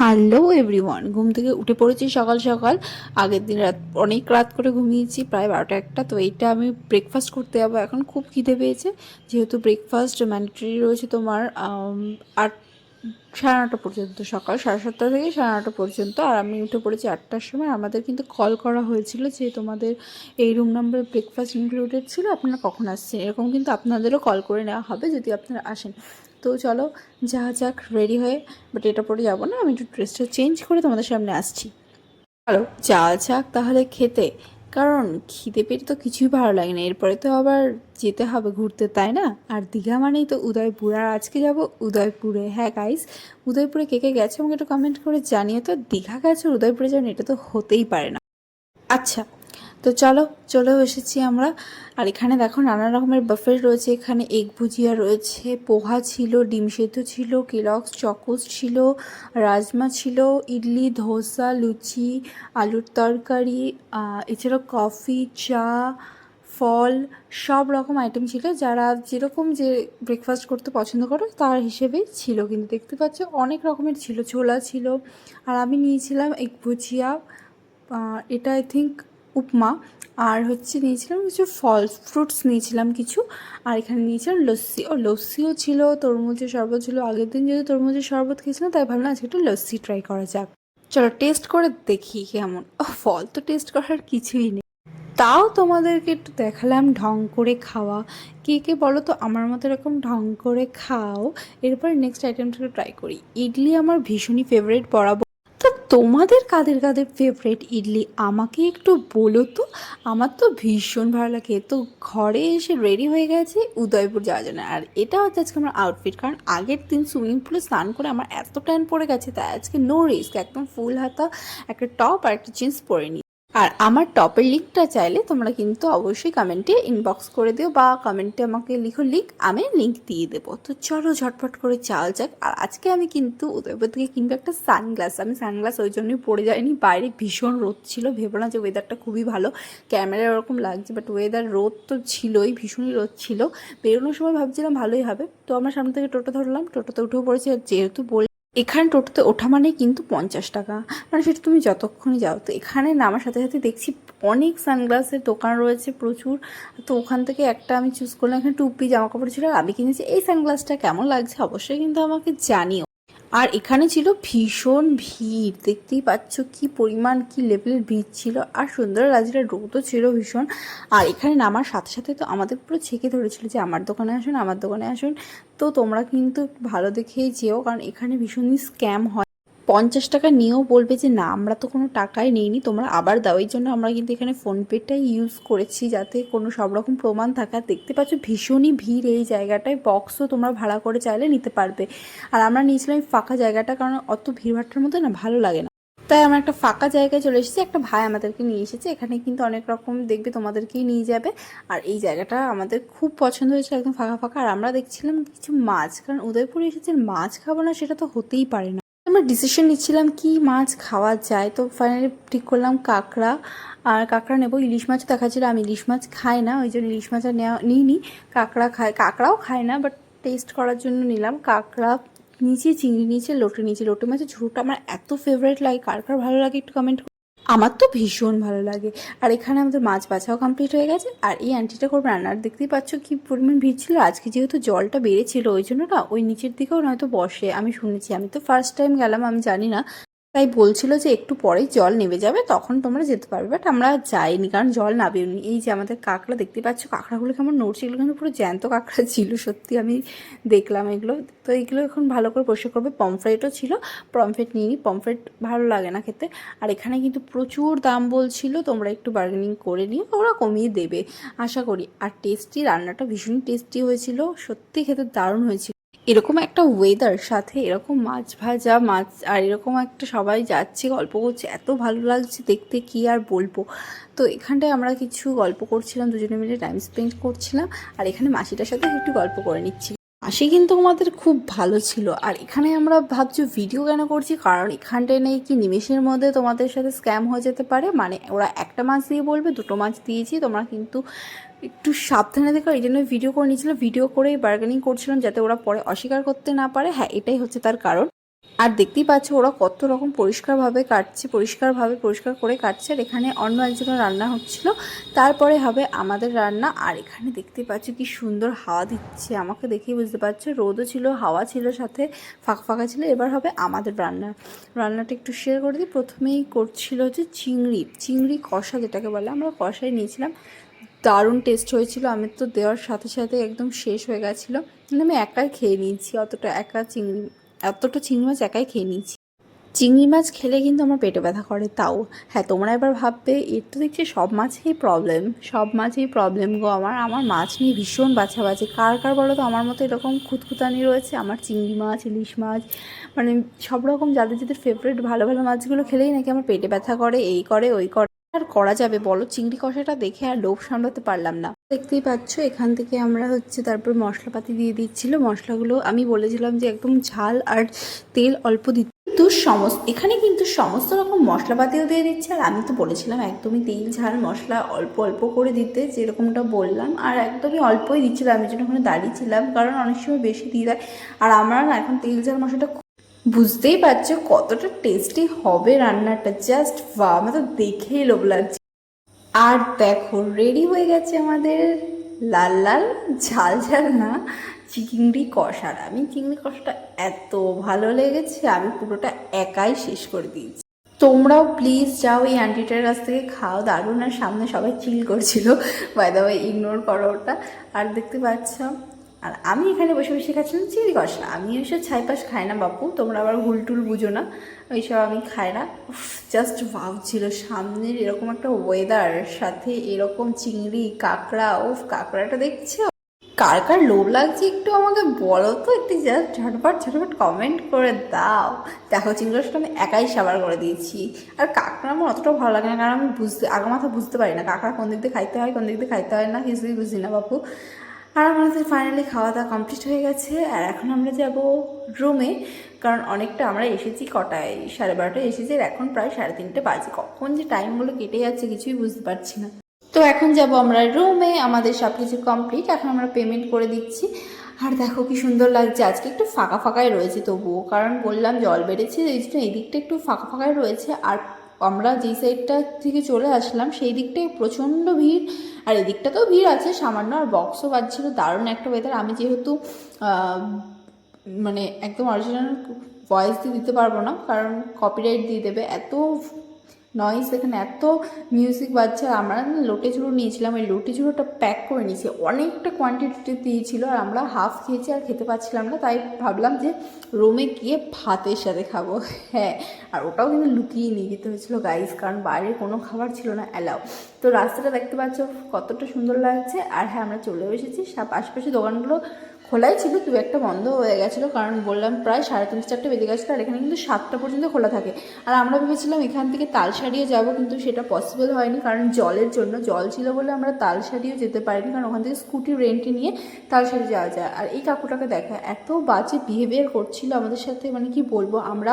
Hello everyone ঘুম থেকে উঠে পড়েছি সকাল সকাল। আগের দিন রাত, অনেক রাত করে ঘুমিয়েছি, প্রায় বারোটা একটা। তো এইটা আমি ব্রেকফাস্ট করতে যাব। এখন খুব খিদে পেয়েছে। যেহেতু ব্রেকফাস্ট ম্যান্ডেটরি রয়েছে তোমার আট, সাড়ে নটা পর্যন্ত, সকাল সাড়ে সাতটা থেকে সাড়ে নটা পর্যন্ত। আর আমি উঠে পড়েছি আটটার সময়। আমাদের কিন্তু কল করা হয়েছিল যে তোমাদের এই রুম নাম্বারে ব্রেকফাস্ট ইনক্লুডেড ছিল। আপনারা কখন আসছেন? এরকম কিন্তু আপনাদেরও কল করে নেওয়া হবে, যদি আপনারা আসেন। তো চলো, যা যাক রেডি হয়ে বাট এটা পরে যাব না, আমি একটু ড্রেসটা চেঞ্জ করে তোমাদের সামনে আসছি। চলো, যা যাক তাহলে খেতে, কারণ খিদে পেটে তো কিছুই ভালো লাগে না, এরপরে তো আবার যেতে হবে ঘুরতে, তাই না? আর দীঘা মানেই তো উদয়পুর, আর আজকে যাব উদয়পুরে। হ্যাঁ গাইস উদয়পুরে কে কে গেছে আমাকে একটু কমেন্ট করে জানিয়ে তো, দীঘা গেছে উদয়পুরে যান এটা তো হতেই পারে না। আচ্ছা তো চলো, চলেও এসেছি আমরা। আর এখানে দেখো নানা রকমের বাফেট রয়েছে, এখানে এগ ভুজিয়া রয়েছে, পোহা ছিল, ডিম সেদ্ধ ছিল কেলক্স চকোস ছিল রাজমা ছিল, ইডলি, ধোসা, লুচি, আলুর তরকারি এছাড়াও কফি চা, ফল, সব রকম আইটেম ছিল। যারা যেরকম যে ব্রেকফাস্ট করতে পছন্দ করে, তার হিসেবেই ছিল। কিন্তু দেখতে পাচ্ছ, অনেক রকমের ছিল, ছোলা ছিল। আর আমি নিয়েছিলাম এগ ভুজিয়া এটা আই থিঙ্ক উপমা, আর হচ্ছে নিয়েছিলাম কিছু ফল ফ্রুটস নিয়েছিলাম কিছু, আর এখানে নিয়েছিলাম লস্যি। ও লস্যিও ছিল, তরমুজের শরবত ছিল। আগের দিন যেহেতু তরমুজের শরবত খেয়েছিলাম, তাই ভাবলাম আজকে একটু লস্যি ট্রাই করা যাক। চলো টেস্ট করে দেখি কেমন। ও ফল তো টেস্ট করার কিছুই নেই। তাও তোমাদেরকে একটু দেখালাম ঢং করে খাওয়া। কে কে বলো তো আমার মতো এরকম ঢং করে খাও। এরপর নেক্সট আইটেমটা ট্রাই করি। ইডলি আমার ভীষণই ফেভারিট বরাবর তোমাদের কাদের কাদের ফেভারিট ইডলি? আমাকে একটু বলো তো। আমার তো ভীষণ ভালো লাগে। তো ঘরে এসে রেডি হয়ে গেছে উদয়পুর যাওয়ার জন্য। আর এটা হচ্ছে আজকে আমার আউটফিট কারণ আগের দিন সুইমিং পুলে স্নান করে আমার এত ট্যান পড়ে গেছে, তাই আজকে নো রিস্ক একদম ফুল হাতা, একটা টপ আর একটা জিন্স পরে নিই আর আমার টপের লিঙ্কটা চাইলে তোমরা কিন্তু অবশ্যই কমেন্টে ইনবক্স করে দিও বা কমেন্টে আমাকে লিখো লিঙ্ক আমি লিঙ্ক দিয়ে দেবো। তো চলো ঝটপট করে চাল যাক। আর আজকে আমি কিন্তু উদয়পুর থেকে কিনবো একটা সানগ্লাস আমি সানগ্লাস ওই জন্যই পরে যাইনি, বাইরে ভীষণ রোদ ছিল। ভেবো না যে ওয়েদারটা খুবই ভালো। ক্যামেরা ওরকম লাগছে বাট ওয়েদার রোদ তো ছিলই, ভীষণই রোদ ছিল। বেরোনোর সময় ভাবছিলাম ভালোই হবে। তো আমরা সামনে থেকে টোটো ধরলাম। টোটোতে উঠেও পড়েছি। যেহেতু বল এখানে টোটোতে ওঠা মানে কিন্তু পঞ্চাশ টাকা। মানে সেটা তুমি যতক্ষণই যাও, তো এখানে নামার সাথে সাথে দেখছি অনেক সানগ্লাসের দোকান রয়েছে প্রচুর। তো ওখান থেকে একটা আমি চুজ করলাম, এখানে টুপি জামা কাপড় ছিল আমি কিনেছি। এই সানগ্লাসটা কেমন লাগছে অবশ্যই কিন্তু আমাকে জানিও। আর এখানে ছিল ভীষণ ভিড়। দেখতেই পাচ্ছ কি পরিমাণ, কি লেভেলের ভিড় ছিল। আর সুন্দর রাজিরা রোদও ছিল ভীষণ। আর এখানে নামার সাথে সাথে তো আমাদের পুরো ছেঁকে ধরেছিল যে, আমার দোকানে আসুন, আমার দোকানে আসুন। তো তোমরা কিন্তু ভালো দেখেই যেও, কারণ এখানে ভীষণই স্ক্যাম হয়। পঞ্চাশ টাকা নিয়েও বলবে যে, না, আমরা তো কোনো টাকাই নিইনি, তোমরা আবার দাও। এই জন্য আমরা কিন্তু এখানে ফোনপেটাই ইউজ করেছি যাতে কোনো সব রকম প্রমাণ থাকা দেখতে পাচ্ছ, ভীষণই ভিড় এই জায়গাটায়। বক্সও তোমরা ভাড়া করে চাইলে নিতে পারবে। আর আমরা নিয়েছিলাম ফাঁকা জায়গাটা কারণ অত ভিড়ভাট্টার মধ্যে না ভালো লাগে না। তাই আমরা একটা ফাঁকা জায়গায় চলে এসেছি। একটা ভাই আমাদেরকে নিয়ে এসেছে। এখানে কিন্তু অনেক রকম দেখবে তোমাদেরকেই নিয়ে যাবে। আর এই জায়গাটা আমাদের খুব পছন্দ হয়েছিল একদম ফাঁকা ফাঁকা। আর আমরা দেখছিলাম কিছু মাছ, কারণ উদয়পুরে এসেছে মাছ খাব না সেটা তো হতেই পারে না। আমরা ডিসিশন নিচ্ছিলাম কি মাছ খাওয়া যায়। তো ফাইনালি ঠিক করলাম কাঁকড়া। আর কাঁকড়া নেব। ইলিশ মাছ দেখাচ্ছিল আমি ইলিশ মাছ খাই না। ওই জন্য ইলিশ মাছ আর নেওয়া নিইনি। কাঁকড়া খায় কাঁকড়াও খায় না বাট টেস্ট করার জন্য নিলাম। কাঁকড়া নিচে চিংড়ি নিচে লোটে নিচে লোটে মাছের ঝুড়োটা আমার এত ফেভারিট লাগে। কার কার ভালো লাগে একটু কমেন্ট আমার তো ভীষণ ভালো লাগে। আর এখানে আমাদের মাছ বাছাও কমপ্লিট হয়ে গেছে। আর এই আন্টিটা করবে রান্নার দেখতেই পাচ্ছ কি পরিমাণ ভিড় ছিল। আজকে যেহেতু জলটা বেড়েছিল, ওই জন্য না ওই নিচের দিকেও নয়তো বসে। আমি শুনেছি, আমি তো ফার্স্ট টাইম গেলাম, আমি জানি না। তাই বলছিল যে একটু পরেই জল নেমে যাবে, তখন তোমরা যেতে পারবে। বাট আমরা যাইনি, কারণ জল নাবেওনি এই যে আমাদের কাঁকড়া, দেখতে পাচ্ছ কাঁকড়াগুলো কেমন নড়ছে, এগুলো কিন্তু পুরো জ্যান্ত কাঁকড়া ছিল, সত্যি আমি দেখলাম এগুলো। তো এগুলো এখন ভালো করে পরিষ্কার করবে। পমফ্রেটও ছিল পমফ্রেট নিয়ে নিই পমফ্রেট ভালো লাগে না খেতে। আর এখানে কিন্তু প্রচুর দাম বলছিল, তোমরা একটু বার্গেনিং করে নিও, ওরা কমিয়ে দেবে, আশা করি। আর টেস্টি রান্নাটা ভীষণই টেস্টি হয়েছিল, সত্যি খেতে দারুণ হয়েছিল। এরকম একটা ওয়েদার সাথে এরকম মাছ ভাজা, মাছ, আর এরকম একটা সবাই যাচ্ছে, গল্প করছে, এত ভালো লাগছে দেখতে, কি আর বলব? তো এখানটায় আমরা কিছু গল্প করছিলাম, দুজনে মিলে টাইম স্পেন্ড করছিলাম, আর এখানে মাসিটার সাথে একটু গল্প করে নিচ্ছি। মাসি কিন্তু আমাদের খুব ভালো ছিল, আর এখানে আমরা ভাবছি ভিডিও কেন করছি? কারণ এখানটায় নেই কি নিমেষের মধ্যে তোমাদের সাথে স্ক্যাম হয়ে যেতে পারে? মানে ওরা একটা মাছ দিয়ে বলবে, দুটো মাছ দিয়েছি, তোমরা কিন্তু একটু সাবধানে দেখো, এই জন্য ভিডিও করে নিয়েছিলাম ভিডিও করেই বার্গেনিং করছিলাম যাতে ওরা পরে অস্বীকার করতে না পারে। হ্যাঁ এটাই হচ্ছে তার কারণ। আর দেখতেই পাচ্ছ, ওরা কত রকম পরিষ্কারভাবে কাটছে, পরিষ্কারভাবে পরিষ্কার করে কাটছে। আর এখানে অন্য একজনের রান্না হচ্ছিল, তারপরে হবে আমাদের রান্না। আর এখানে দেখতে পাচ্ছ কি সুন্দর হাওয়া দিচ্ছে, আমাকে দেখেই বুঝতে পারছ। রোদও ছিল, হাওয়া ছিল, সাথে ফাঁকা ফাঁকা ছিল। এবার হবে আমাদের রান্না। রান্নাটা একটু শেয়ার করে দিই। প্রথমেই করছিল হচ্ছে চিংড়ি চিংড়ি কষা যেটাকে বলে, আমরা কষাই নিয়েছিলাম। দারুণ টেস্ট হয়েছিল। আমি তো দেওয়ার সাথে সাথে একদম শেষ হয়ে গেছিল। মানে আমি একাই খেয়ে নিয়েছি। অতটা একা চিংড়ি, এতটা চিংড়ি মাছ একাই খেয়ে নিয়েছি। চিংড়ি মাছ খেলে কিন্তু আমার পেটে ব্যথা করে তাও। হ্যাঁ তোমরা এবার ভাববে, এর তো দেখছি সব মাছেই প্রবলেম সব মাছেই প্রবলেম গো। আমার আমার মাছ নিয়ে ভীষণ বাছাবাছি। কার কার বলো তো? আমার মতো এরকম খুঁতখুতানি রয়েছে। আমার চিংড়ি মাছ, ইলিশ মাছ মানে সব রকম যাদের যাদের ফেভারিট ভালো ভালো মাছগুলো খেলেই নাকি আমার পেটে ব্যথা করে, এই করে, ওই করে। আর করা যাবে বলো? চিংড়ি কষাটা দেখে আর লোভ সামলাতে পারলাম না। দেখতেই পাচ্ছ, এখান থেকে আমরা হচ্ছে তারপর মশলাপাতি দিয়ে দিচ্ছিল। মশলাগুলো আমি বলেছিলাম যে একদম ঝাল আর তেল অল্প দিতে। কিন্তু সমস্ত, এখানে কিন্তু সমস্ত রকম মশলাপাতিও দিয়ে দিচ্ছে। আর আমি তো বলেছিলাম একদমই তেল, ঝাল, মশলা অল্প অল্প করে দিতে, যেরকমটা বললাম। আর একদমই অল্পই দিচ্ছিলাম। আমি জন্য ওখানে দাঁড়িয়েছিলাম কারণ অনেক সময় বেশি দিয়ে দেয়। আর আমরা না এখন তেল, ঝাল, মশলাটা বুঝতেই পারছ কতটা টেস্টি হবে রান্নাটা জাস্ট বা আমার তো দেখেই লোভ লাগছে। আর দেখো রেডি হয়ে গেছে আমাদের লাল লাল, ঝাল ঝাল না, চিংড়ি কষার। আমি চিংড়ি কষাটা এত ভালো লেগেছে, আমি পুরোটা একাই শেষ করে দিয়েছি। তোমরাও প্লিজ যাও, এই আন্টিটার কাছ থেকে খাও, দারুণ। আর সামনে সবাই চিল করছিল বাই দা ইগনোর করো ওটা। আর দেখতে পাচ্ছ আর আমি এখানে বসে বসে খাচ্ছিলাম চিংড়ি কষা। আমি ওইসব ছাই পাশ খাই না বাপু, তোমরা আবার ভুল টুল বুঝো না। ওইসব আমি খাই না। জাস্ট ভাব ছিল সামনের এরকম একটা ওয়েদার সাথে এরকম চিংড়ি, কাঁকড়া, উফ, কাঁকড়াটা দেখছ? কার কার লোভ লাগছে একটু আমাকে বলো তো, একটু জাস্ট ঝটপট ঝটপট কমেন্ট করে দাও। দেখো চিংড়িটা আমি একাই সাবার করে দিয়েছি। আর কাঁকড়া আমার অতটাও ভালো লাগে না, কারণ আমি বুঝতে আগে মাথা বুঝতে পারি না। কাঁকড়া কোন দিক দিয়ে খাইতে হয়, কোন দিক দিয়ে খাইতে হয় না, কিছুই বুঝি না বাপু। আর আমাদের ফাইনালি খাওয়া দাওয়া কমপ্লিট হয়ে গেছে, আর এখন আমরা যাব রুমে কারণ অনেকটা আমরা এসেছি কটায়? সাড়ে বারোটায় এসেছি, আর এখন প্রায় সাড়ে তিনটে বাজে। কখন যে টাইমগুলো কেটে যাচ্ছে, কিছুই বুঝতে পারছি না। তো এখন যাব আমরা রুমে আমাদের সব কিছু কমপ্লিট এখন আমরা পেমেন্ট করে দিচ্ছি। আর দেখো কি সুন্দর লাগছে, আজকে একটু ফাঁকা ফাঁকাই রয়েছে তবুও। কারণ বললাম জল বেড়েছে, এই জন্য এই দিকটা একটু ফাঁকা ফাঁকাই রয়েছে, আর আমরা যেই সাইডটা থেকে চলে আসলাম, সেই দিকটায় প্রচণ্ড ভিড়। আর এদিকটাতেও ভিড় আছে, সামান্য আর বক্সও বাজছিল, দারুণ একটা ওয়েদার আমি যেহেতু মানে একদম অরিজিনাল ভয়েস দিয়ে দিতে পারব না, কারণ কপিরাইট দিয়ে দেবে, এত নয়েজ এখানে এত মিউজিক বাজছে। আর আমরা লোটে চুড়ো নিয়েছিলাম, ওই লোটে চুড়োটা প্যাক করে নিয়েছি। অনেকটা কোয়ান্টিটিতে দিয়েছিল আর আমরা হাফ খেয়েছি আর খেতে পারছিলাম না। তাই ভাবলাম যে রুমে গিয়ে ভাতের সাথে খাব। হ্যাঁ আর ওটাও কিন্তু লুকিয়ে নিয়ে যেতে হয়েছিল গাইস কারণ বাইরে কোনো খাবার ছিল না অ্যালাউ তো রাস্তাটা দেখতে পাচ্ছ কতটা সুন্দর লাগছে। আর হ্যাঁ আমরা চলেও এসেছি। সব আশেপাশে দোকানগুলো খোলাই ছিল দু একটা বন্ধ হয়ে গেছিল, কারণ বললাম প্রায় সাড়ে তিনটে চারটে বেজে গেছিল আর এখানে কিন্তু সাতটা পর্যন্ত খোলা থাকে। আর আমরা ভেবেছিলাম এখান থেকে তাল সারিয়ে যাব, কিন্তু সেটা পসিবল হয়নি, কারণ জলের জন্য জল ছিল বলে আমরা তাল তালসারিও যেতে পারিনি, কারণ ওখান থেকে স্কুটি রেন্টে নিয়ে তাল সারিয়ে যাওয়া যায়। আর এই কাকুটাকে দেখা, এত বাজে বিহেভিয়ার করছিল আমাদের সাথে মানে কি বলব, আমরা